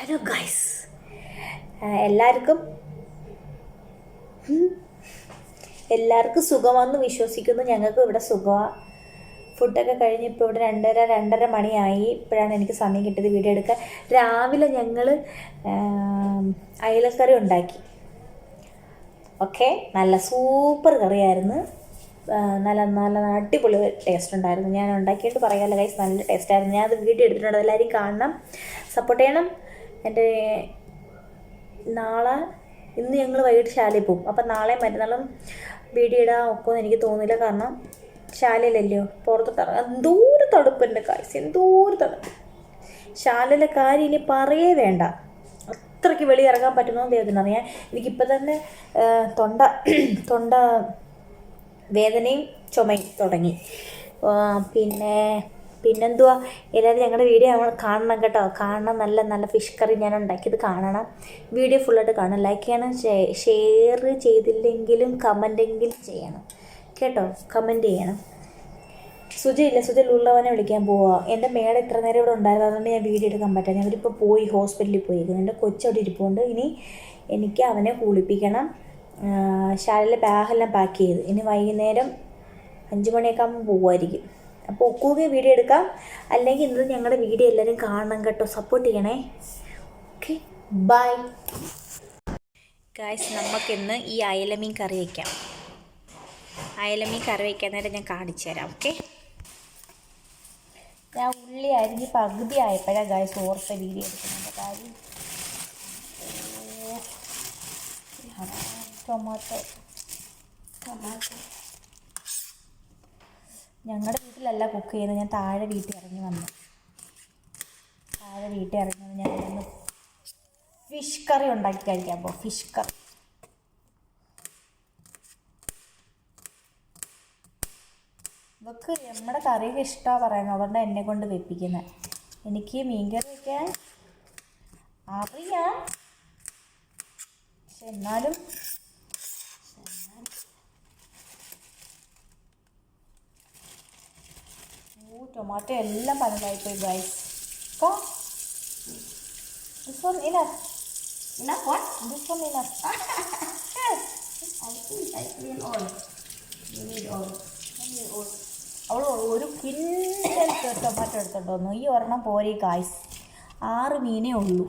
Hello guys എല്ലാവർക്കും എല്ലാവർക്കും സുഖമാണെന്ന് വിശ്വസിക്കുന്നു. ഞങ്ങൾക്ക് ഇവിടെ സുഖമാണ് ഫുഡൊക്കെ കഴിഞ്ഞ് ഇപ്പോൾ ഇവിടെ രണ്ടര രണ്ടര മണിയായി. ഇപ്പോഴാണ് എനിക്ക് സമയം കിട്ടിയത് വീഡിയോ എടുക്കാൻ. രാവിലെ ഞങ്ങൾ അയലക്കറി ഉണ്ടാക്കി. ഓക്കെ? നല്ല സൂപ്പർ കറിയായിരുന്നു. നല്ല നല്ല അടിപൊളി ടേസ്റ്റ് ഉണ്ടായിരുന്നു. ഞാൻ ഉണ്ടാക്കിയിട്ട് പറയാമല്ലോ ഗൈസ് നല്ല ടേസ്റ്റ് ആയിരുന്നു. ഞാൻ അത് വീഡിയോ എടുത്തിട്ടുണ്ട്. എല്ലാവരും കാണണം. സപ്പോർട്ട് ചെയ്യണം. എന്റെ നാളെ ഇന്ന് ഞങ്ങൾ വൈകിട്ട് ശാലയിൽ പോകും. അപ്പം നാളെ മറ്റന്നാളും വീഡിയോ ഇടാൻ ഒക്കുമെന്ന് എനിക്ക് തോന്നുന്നില്ല. കാരണം ശാലയിലല്ലയോ? പുറത്തോട്ട് ഇറങ്ങാൻ. എന്തോരു തണുപ്പുണ്ട് കാഴ്ച എന്തോരു തണുപ്പ്. ശാലയിലെ കാര്യം ഇനി പറയേ വേണ്ട. അത്രയ്ക്ക് വെളി ഇറങ്ങാൻ പറ്റുമെന്ന് ദൈവത്തിന് അറിയാം എനിക്കിപ്പോൾ തന്നെ തൊണ്ട തൊണ്ട വേദനയും ചുമയും തുടങ്ങി. പിന്നെ പിന്നെന്തുവാ? എല്ലാവരും ഞങ്ങളുടെ വീഡിയോ കാണണം കേട്ടോ. കാണണം നല്ല നല്ല ഫിഷ് കറി ഞാൻ ഉണ്ടാക്കിയത് കാണണം. വീഡിയോ ഫുള്ളായിട്ട് കാണണം. ലൈക്ക് ചെയ്യണം ഷെയർ ചെയ്തില്ലെങ്കിലും കമന്റെങ്കിലും ചെയ്യണം. കേട്ടോ? കമന്റ് ചെയ്യണം. സുജ ഇല്ല. സുജ ലുള്ളവനെ വിളിക്കാൻ പോവാ. എന്റെ മേടെ ഇത്ര നേരം ഇവിടെ ഉണ്ടായിരുന്നു. അതുകൊണ്ട് ഞാൻ വീഡിയോ എടുക്കാൻ പറ്റാം. അവരിപ്പോൾ പോയി ഹോസ്പിറ്റലിൽ പോയിരിക്കുന്നു എന്റെ കൊച്ചവിടെ ഇരിപ്പുണ്ട്. ഇനി എനിക്ക് അവനെ കുളിപ്പിക്കണം. ശാലയിലെ ബാഗെല്ലാം പാക്ക് ചെയ്ത്. ഇനി വൈകുന്നേരം അഞ്ച് മണിയൊക്കെ ആകുമ്പോൾ പോകുമായിരിക്കും അപ്പോൾ ഒക്കുക വീഡിയോ എടുക്കാം. അല്ലെങ്കിൽ ഇന്ന് ഞങ്ങളുടെ വീഡിയോ എല്ലാവരും കാണണം കേട്ടോ. സപ്പോർട്ട് ചെയ്യണേ. ഓക്കെ ബൈ ഗായ്സ് നമുക്കിന്ന് ഈ അയലമീൻ കറി വയ്ക്കാം അയലമീൻ കറി വയ്ക്കാൻ നേരം ഞാൻ കാണിച്ചു തരാം. ഓക്കെ ഞാൻ ഉള്ളി അരിഞ്ഞ് പകുതി ആയപ്പോഴാണ് ഗായ്സ് ഓർത്ത വീഡിയോ എടുക്കുന്നുണ്ട് കാര്യം ടൊമാറ്റോ. ടൊമാറ്റോ. ഞങ്ങളുടെ വീട്ടിലല്ല കുക്ക് ചെയ്യുന്നത്. ഞാൻ താഴെ വീട്ടിൽ ഇറങ്ങി വന്നു. താഴെ വീട്ടിൽ ഇറങ്ങി വന്ന്. ഞാൻ ഒന്ന് ഫിഷ് കറി ഉണ്ടാക്കി കഴിക്കാൻ പോകും ഫിഷ് കറി ഇവക്ക് നമ്മുടെ കറിയൊക്കെ ഇഷ്ടമാണ് പറയുന്നത്. അതുകൊണ്ട് എന്നെ കൊണ്ട് വെപ്പിക്കുന്നത് എനിക്ക് മീൻകറി വയ്ക്കാൻ അറിയാം. പക്ഷെ എന്നാലും ഓ ടൊമാറ്റോ എല്ലാം പനലായിപ്പോയി guys co this one enough enough what? This one enough. അവൾ ഒരു കിൻഡൽ ടൊമാറ്റോ എടുത്തോണ്ട് വന്നു. ഈ ഒരെണ്ണം പോരെ ഗായ്സ് ആറ് മീനേ ഉള്ളൂ.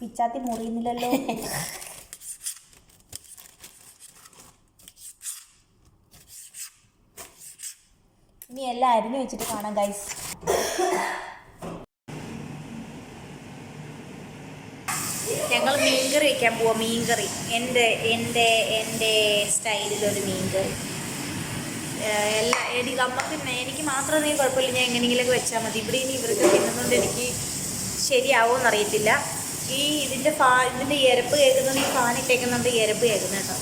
പിച്ചാത്തി മുറിയുന്നില്ലല്ലോ. ഇനി എല്ലാം അരിഞ്ഞു വെച്ചിട്ട് കാണാം ഗൈസ് ഞങ്ങൾ മീൻകറി വയ്ക്കാൻ പോവാം മീൻകറി. എന്റെ എന്റെ എന്റെ സ്റ്റൈലിലൊരു മീൻകറി. എല്ലാ എനിക്ക് നമുക്ക് എനിക്ക് മാത്രം നീ കുഴപ്പമില്ല ഞാൻ എങ്ങനെയെങ്കിലൊക്കെ വെച്ചാൽ മതി. ഇവിടെ ഇനി ഇവർക്ക് തിന്നുന്നതുകൊണ്ട് എനിക്ക് ശരിയാവുമെന്ന് അറിയത്തില്ല. ഈ ഇതിന്റെ ഫാ ഇതിന്റെ എരപ്പ് കേൾക്കുന്നത് ഈ ഫാൻ ഇട്ടേക്കുന്നുണ്ട് എരപ്പ് കേൾക്കുന്നത് കേട്ടോ.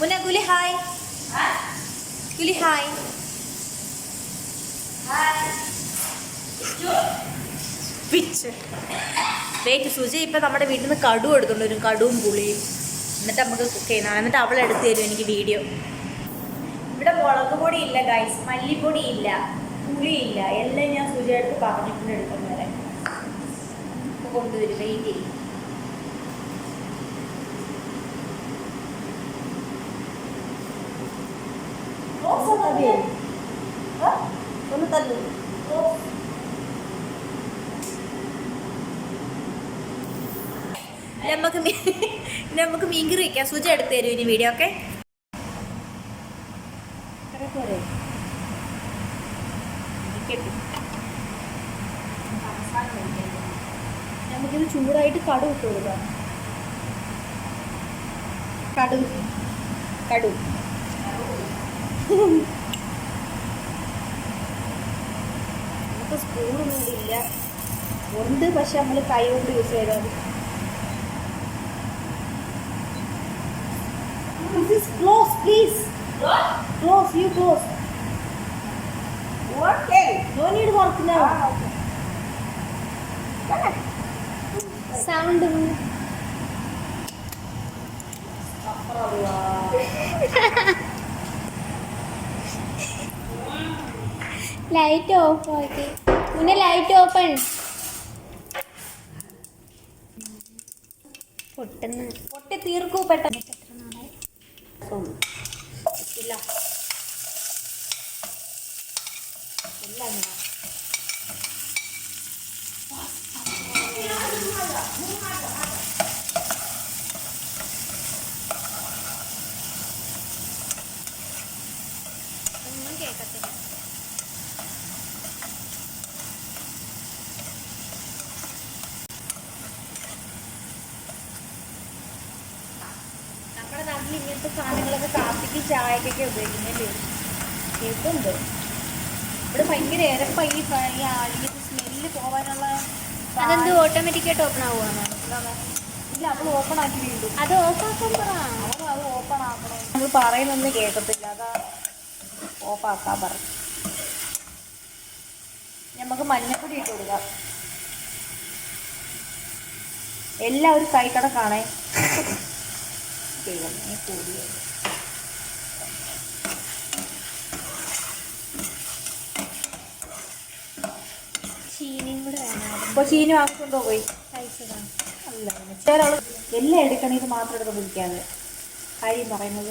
മുന്ന കുലി ഹായ്. കുലി ഹായ്. പിച്ച്. വെയിറ്റ് സുജി ഇപ്പം നമ്മുടെ വീട്ടിൽ നിന്ന് കടു എടുത്തുകൊണ്ട് വരും. കടുവും പുളിയും. എന്നിട്ട് നമുക്ക് കുക്ക് ചെയ്യണം എന്നിട്ട് അവൾ എടുത്ത് തരും എനിക്ക് വീഡിയോ ഇവിടെ മുളക് പൊടി ഇല്ല ഗൈസ് മല്ലിപ്പൊടി ഇല്ല. പുളി ഇല്ല. എല്ലാം ഞാൻ എടുത്ത് പറഞ്ഞിട്ടുണ്ട് എടുക്കുന്നത് വരെ. കൊണ്ടുവരും. വെയിറ്റ് ചെയ്യും Ano മീൻ ഇനി നമുക്ക് മീൻകറി വയ്ക്കാം സുജ എടുത്ത് തരും ഇനി വീഡിയോ ഒക്കെ. നമുക്കിത് ചൂടായിട്ട് കടു ഇട്ട് കൊടുക്കാം. കടു. കടു. നമുക്ക് സ്പൂണൊന്നും ഇല്ല. ഉണ്ട് പക്ഷെ നമ്മൾ കൈ കൊണ്ട് യൂസ് ചെയ്താൽ മതി. This is close, please. Close? Close, you close. Okay. No need work now. Sound. Light off ആക്കി പിന്നെ ലൈറ്റ് ഓപ്പൺ പൊട്ടുന്ന പൊട്ടി തീർക്കൂ പെട്ടെന്ന് ส้มกินละเป็นไรนะ ഇങ്ങനത്തെ സാധനങ്ങളൊക്കെ കാപ്പിക്ക് ചായക്കൊക്കെ ഉപയോഗിക്കുന്നല്ലേ കേൾക്കുന്നുണ്ട് ഇവിടെ ഭയങ്കര ഇരപ്പായി ഈ ഫ- ഈ ആ- ഇങ്ങനത്തെ സ്മെല്ല് പോവാനുള്ള അതെന്ത് ഓട്ടോമാറ്റിക് ആയിട്ട് ഓപ്പൺ ആവുകയാണോ ഇല്ല അവൾ ഓപ്പൺ ആക്കി വീണ്ടും. അത് ഓഫ് ആക്കാൻ പറ അവൾ അത് ഓപ്പൺ ആക്കണം. നമ്മൾ പറയുന്നൊന്നും കേൾക്കത്തില്ല അതാ ഓഫ് ആക്കാൻ പറ. നമുക്ക് മഞ്ഞപ്പൊടി ഇട്ട് കൊടുക്കാം. എല്ലാവരും കൈക്കടക്കാണേ ദൈവമേ കൂടി. ചീനിയും കൂടെ വേണം. ചീനി വാങ്ങിക്കൊണ്ടോ പോയി? അല്ല ചില എല്ലാം എടുക്കണേ ഇത് മാത്രം എടുത്ത് പിടിക്കാതെ കാര്യം പറയുന്നത്.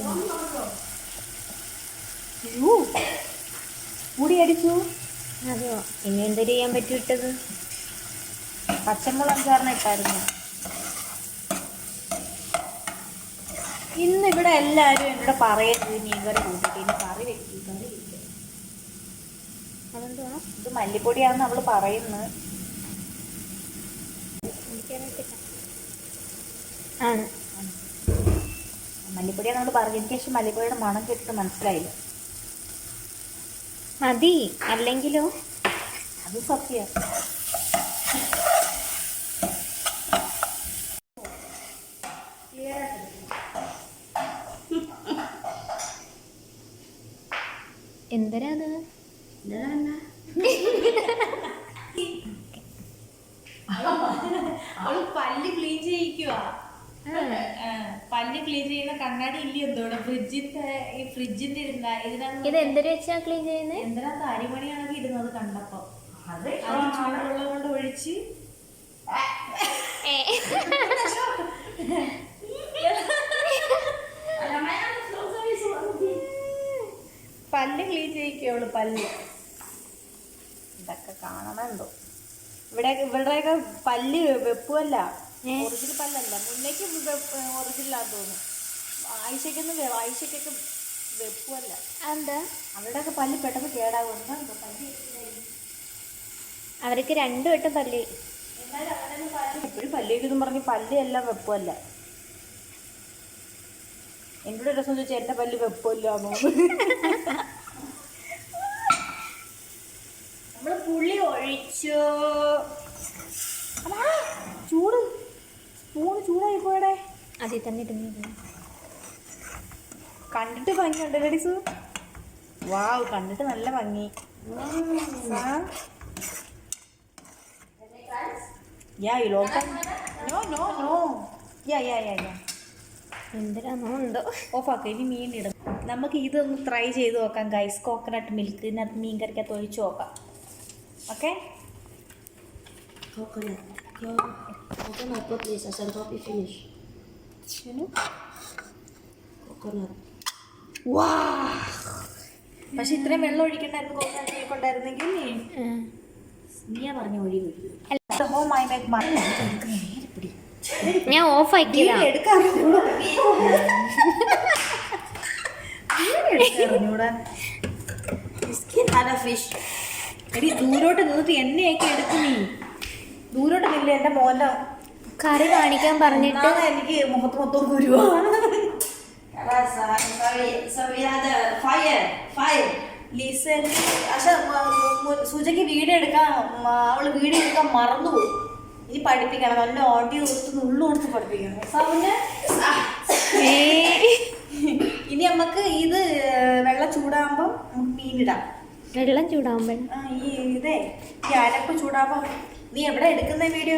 അയ്യോ മുടി അടിച്ചു. അതോ ഇനി എന്തൊരു ചെയ്യാൻ പറ്റിയിട്ടത് പച്ചമുളക് ചേർന്നിട്ടായിരുന്നു ഇട്ടായിരുന്നു. ഇന്ന് ഇവിടെ എല്ലാവരും എന്നോട് പറയുന്നത് മീൻകറി കൂട്ടിട്ട് ഇനി കറി വെക്കും കറി വെക്കും. ഇത് മല്ലിപ്പൊടിയാണെന്ന് അവൾ പറയുന്നത് ആണ്. മല്ലിപ്പൊടിയാണ് നമ്മൾ പറഞ്ഞതിന് ശേഷം മല്ലിപ്പൊടിയുടെ മണം കിട്ടും. മനസ്സിലായില്ല? മതി. അല്ലെങ്കിലോ? അത് സത്യം എന്തരാ അത് അവൾ പല്ല് ക്ലീൻ ചെയ്യിക്കുവാ പല്ല് ക്ലീൻ ചെയ്യുന്ന കണ്ണാടി ഇല്ല എന്തോടെ ഫ്രിഡ്ജിന്റെ ഈ ഫ്രിഡ്ജിന്റെ ഇരുന്ന ഇതിനകത്ത് ഇത് എന്തൊരു വെച്ചാ ക്ലീൻ ചെയ്യുന്നത് എന്തിനകത്ത് അരിമണിയാണെങ്കിൽ ഇടുന്നത് കണ്ടപ്പോ? അത് ചൂടുവെള്ളം കൊണ്ട് ഒഴിച്ച്. പല്ല് ക്ലീൻ ചെയ്യിക്കുള്ളു പല്ല്. ഇതൊക്കെ കാണണമെന്തോ ഇവിടെ ഇവരുടെയൊക്കെ പല്ല് വെപ്പുമല്ല? ഒറിജിനൽ പല്ലല്ല. മുന്നേക്ക് ഒറിജിനലാന്ന് തോന്നുന്നു. ആയിഷയ്ക്കൊന്നും ആയിഷയ്ക്കൊക്കെ വെപ്പുമല്ല എന്താ അവരുടെയൊക്കെ പല്ല് പെട്ടെന്ന് കേടാകും എന്താ പല്ല് അവർക്ക് രണ്ടു വട്ടം പല്ല്. ഇപ്പോഴും പല്ലിക്കെന്നും പറഞ്ഞ് പല്ല് എല്ലാം വെപ്പുമല്ല എന്നോട് ഒരു ദിവസം ചോദിച്ചാൽ എന്റെ പല്ല് വെപ്പമില്ലാന്നോ നമ്മൾ പുളി ഒഴിച്ചു. ചൂട്. സ്പൂണ് ചൂടായി പോയടെ അതിൽ തന്നെ ഇടുന്നു കണ്ടിട്ട് ഉണ്ട് ലേഡീസ് വാവ് കണ്ടിട്ട് നല്ല ഭംഗി? No. Yeah yeah yeah, yeah. എന്തരാന്നോ ഉണ്ടോ? ഓഫാക്കാം ഇനി മീൻ ഇടും. നമുക്ക് ഇതൊന്ന് ട്രൈ ചെയ്ത് നോക്കാം ഗൈസ് കോക്കനട്ട് മിൽക്ക് ഇതിനകത്ത് മീൻ കറിക്കകത്ത് ഒഴിച്ച് നോക്കാം. Okay Coconut. Your coconut put please, as a coffee finish. Coconut. Wow! പക്ഷെ ഇത്രയും വെള്ളം ഒഴിക്കണ്ടായിരുന്നു കോക്കനട്ട് മിൽക്ക് ഉണ്ടായിരുന്നെങ്കിൽ നീയാ പറഞ്ഞ ഒഴി ഞാൻ ഓഫ് ആക്കി എടുക്കാൻ fish. എടി ദൂരോട്ട് നിന്നിട്ട് എണ്ണയൊക്കെ എടുക്കുന്നേ നീ. ദൂരോട്ട് നില്ല എന്റെ മോന്റെ കറി കാണിക്കാൻ പറഞ്ഞിട്ട് ഒന്നാമത് എനിക്ക് മുഖത്ത് മൊത്തം കുരുവാ Yes, sorry. So we had a fire. Fire. Listen പക്ഷെ സുജയ്ക്ക് വീഡിയോ എടുക്കാൻ അവൾ വീഡിയോ എടുക്കാൻ മറന്നുപോയി ഇനി പഠിപ്പിക്കണം നല്ല ഓഡിയോ കൊടുത്ത് ഉള്ളു കൊടുത്ത് പഠിപ്പിക്കണം സൗണ്ട് ഇനി നമുക്ക് ഇത് വെള്ളം ചൂടാകുമ്പം മീനിടാം വെള്ളം ചൂടാകുമ്പോൾ ഈ ഇതേ ഈ അരപ്പ് ചൂടാകുമ്പം നീ എവിടെ എടുക്കുന്ന വീഡിയോ?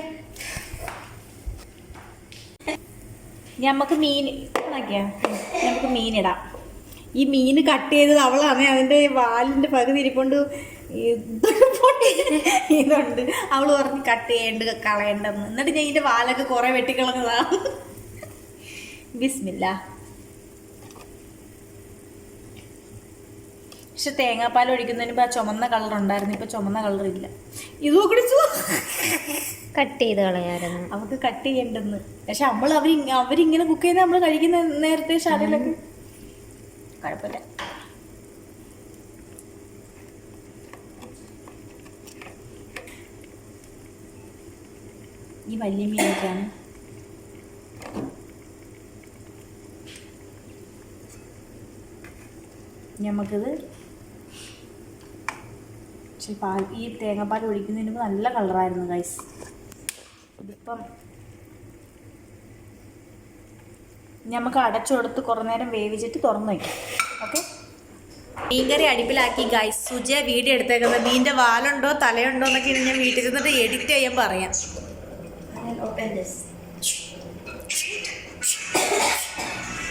നമുക്ക് മീൻ ആക്കിയാ നമുക്ക് മീനിടാം ഈ മീൻ കട്ട് ചെയ്തത് അവളാണ്. അതിന്റെ വാലിന്റെ പകുതി ഇരിപ്പുണ്ട്. ഇതുണ്ട്. അവൾ പറഞ്ഞ് കട്ട് ചെയ്യേണ്ട കളയണ്ടെന്ന്. എന്നിട്ട് ഞാൻ ഇതിന്റെ വാലൊക്കെ കുറേ വെട്ടിക്കളഞ്ഞതാണ് ബിസ്മില്ല. പക്ഷെ തേങ്ങാപ്പാൽ ഒഴിക്കുന്നതിന് ഇപ്പം ആ ചുമന്ന കളർ ഉണ്ടായിരുന്നു. ഇപ്പം ചുമന്ന കളർ ഇല്ല. ഇത് കുടിച്ചു കട്ട് ചെയ്ത് കളയായിരുന്നു. അവർക്ക് കട്ട് ചെയ്യണ്ടെന്ന്. പക്ഷെ നമ്മൾ അവർ അവരിങ്ങനെ കുക്ക് ചെയ്ത് നമ്മൾ കഴിക്കുന്ന നേരത്തെ ശാലയിലൊക്കെ കുഴപ്പമില്ല. ഈ വലിയ മീനൊക്കെയാണ്. നമുക്കിത് പക്ഷെ പാൽ ഈ തേങ്ങാപ്പാൽ ഒഴിക്കുന്നതിന് മുമ്പ് നല്ല കളറായിരുന്നു ഗൈസ് ഇതിപ്പം നമുക്ക് അടച്ചു കൊടുത്ത് കുറേ നേരം വേവിച്ചിട്ട് തുറന്നു വയ്ക്കാം. ഓക്കെ മീൻകറി അടുപ്പിലാക്കി ഗൈസ് സുജ വീഡിയോ എടുത്തേക്കുന്നത് മീന്റെ വാലുണ്ടോ തലയുണ്ടോ എന്നൊക്കെ ഞാൻ വീട്ടിൽ ചെന്നിട്ട് എഡിറ്റ് ചെയ്യാൻ പറയാം.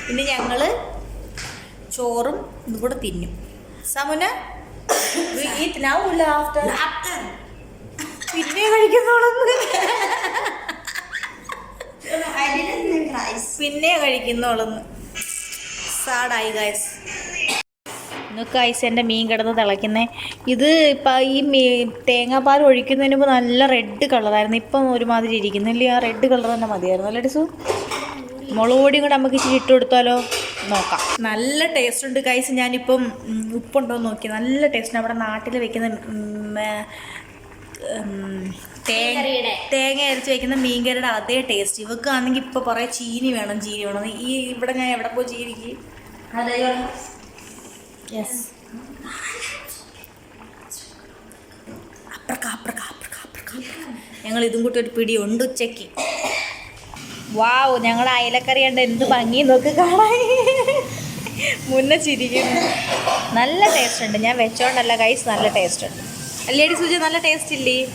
പിന്നെ ഞങ്ങൾ ചോറും ഇതുകൂടെ തിന്നും. സമുന? After. പിന്നെ rice. പിന്നെ കഴിക്കുന്നോളന്ന് സാഡായി ഗൈസ് നിങ്ങൾക്ക് ഐസ് എന്റെ മീൻ കിടന്ന് തിളയ്ക്കുന്നേ. ഇത് ഇപ്പം ഈ മീ തേങ്ങാപ്പാൽ ഒഴിക്കുന്നതിന് മുമ്പ് നല്ല റെഡ് കളറായിരുന്നു ഇപ്പം ഒരുമാതിരി ഇരിക്കുന്നില്ലേ. ആ റെഡ് കളർ തന്നെ മതിയായിരുന്നു അല്ലേ ഡിസു? മുളക് പൊടിയും കൂടെ നമുക്ക് ഇച്ചിരി ഇട്ട് കൊടുത്താലോ? നോക്കാം. നല്ല ടേസ്റ്റ് ഉണ്ട് കൈസ് ഞാനിപ്പം ഉപ്പുണ്ടോ എന്ന് നോക്കി. നല്ല ടേസ്റ്റ് നമ്മുടെ നാട്ടിൽ വെക്കുന്ന തേങ്ങ തേങ്ങ അരച്ച് വെക്കുന്ന മീൻകറിയുടെ അതേ ടേസ്റ്റ് ഇവക്ക് ആണെങ്കിൽ ഇപ്പോൾ കുറേ ചീനി വേണം ചീനി വേണം. ഈ ഇവിടെ ഞാൻ എവിടെ പോയി ചീനിക്ക്? യെസ് ഞങ്ങൾ ഇതും കൂട്ടി ഒരു പിടി ഉണ്ട് ഉച്ചയ്ക്ക്. വാവ് ഞങ്ങൾ അയലക്കറി കണ്ട് എന്ത് ഭംഗി. നോക്ക് കാണാൻ. മുന്നേ ചിരിക്കുന്നു. നല്ല ടേസ്റ്റ് ഉണ്ട്. ഞാൻ വെച്ചോണ്ടല്ല കൈസ് നല്ല ടേസ്റ്റ് ഉണ്ട്. അല്ലേടി സുജി നല്ല ടേസ്റ്റ് ഇല്ലേ?